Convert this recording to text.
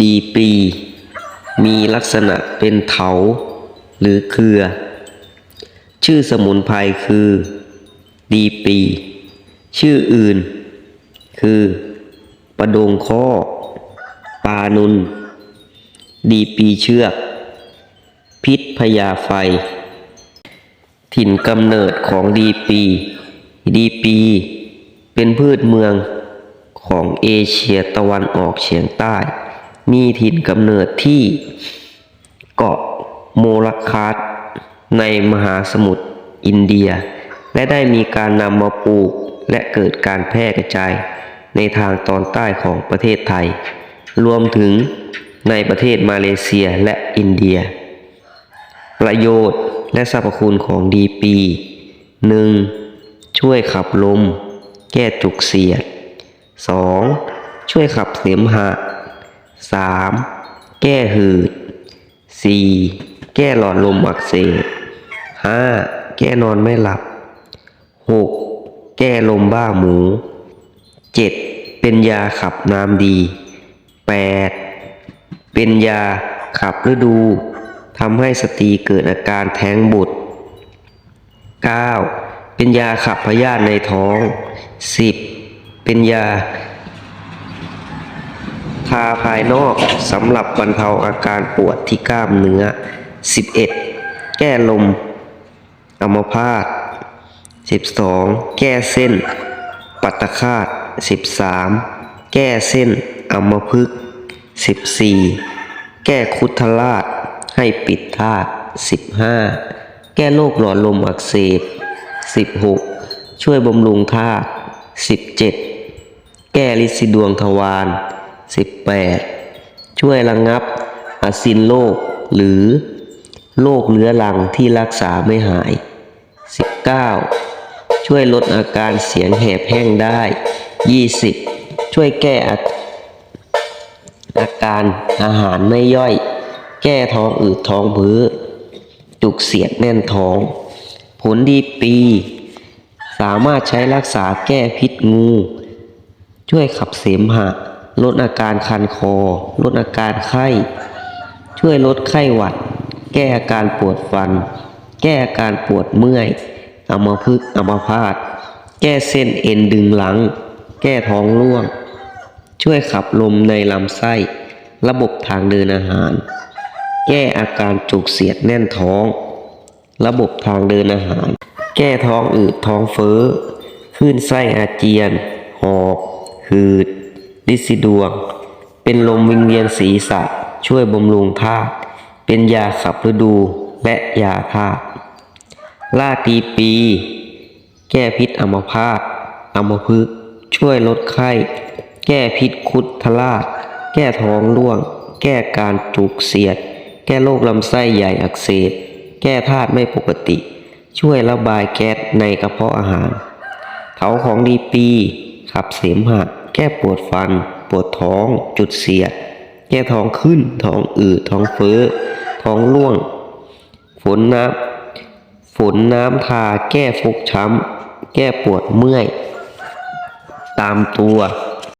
ดีปีมีลักษณะเป็นเถา หรือเครือ ชื่อสมุนไพรคือ ดีปีชื่ออื่น คือ ประดงข้อ ปานุน ดีปีเชือก พิษพยาไฟ ถิ่นกำเนิดของดีปี ดีปี เป็นพืชเมืองของเอเชียตะวันออกเฉียงใต้ มีถิ่นกำเนิดที่เกาะโมรัคคัสในมหาสมุทรอินเดีย และได้มีการนำมาปลูกและเกิดการแพร่กระจายในทางตอนใต้ของประเทศไทย รวมถึงในประเทศมาเลเซียและอินเดีย ประโยชน์และสรรพคุณของดีปี 1. ช่วยขับลม แก้จุกเสียด 2. ช่วยขับเสมหะ 3. แก้หืด 4. แก้หลอดลมอักเสบ 5. แก้นอนไม่หลับ 6. แก้ลมบ้าหมู 7. เป็นยาขับน้ำดี 8. เป็นยาขับฤดูทำให้สตรีเกิดอาการแท้งบุตร 9. เป็นยาขับพยาธิในท้อง 10. เป็นยา ทาภายนอกสำหรับบรรเทาอาการปวดที่กล้ามเนื้อ 11. แก้ลมอัมพาต 12. แก้เส้น ปัตตคาต 13. แก้เส้นอัมพฤกษ์ 14. แก้คุทราชให้ปิดธาตุ 15. แก้โรคหลอดลมอักเสบ 16. ช่วยบำรุงธาตุ 17. แก้ลินสีดวงทวาร 18. ช่วยระงงับอาซินโรคหรือโรคเรื้อรังที่รักษาไม่หาย 19. ช่วยลดอาการเสียงแหบแห้งได้ 20. ช่วยแก้อาอาการอาหารไม่ย่อย แก้ท้องอืดท้องเบื้อ จุกเสียดแน่นท้อง ผลดีปี สามารถใช้รักษาแก้พิษงู ช่วยขับเสมหะ ลดอาการคันคอ ลดอาการไข้ ช่วยลดไข้หวัด แก้อาการปวดฟัน แก้อาการปวดเมื่อยอัมพฤกษ์อัมพาตแก้เส้นเอ็นดึงหลัง แก้ท้องร่วง ช่วยขับลมในลำไส้ ระบบทางเดินอาหาร แก้อาการจุกเสียดแน่นท้อง ระบบทางเดินอาหาร แก้ท้องอืดท้องเฟ้อคลื่นไส้อาเจียน หอบหืด ลินสีดวง เป็นลมวิงเวียนศีรษะ ช่วยบำรุงธาตุ เป็นยาขับฤดูและยาธาตุลาตีปี แก้พิษอัมพาตอัมพฤกษ์ช่วยลดไข้ แก้พิษคุดทราชแก้ท้องร่วง แก้การจุกเสียด แก้โรคลำไส้ใหญ่อักเสบ แก้ธาตุไม่ปกติ ช่วยระบายแก๊สในกระเพาะอาหาร เถาของดีปี ขับเสมหะ แก้ปวดฟัน ปวดท้อง จุดเสียด แก้ท้องขึ้น ท้องอืด ท้องเฟ้อ ท้องร่วง ฝนน้ำฝนน้ำทา แก้ฟกช้ำ แก้ปวดเมื่อย ตามตัว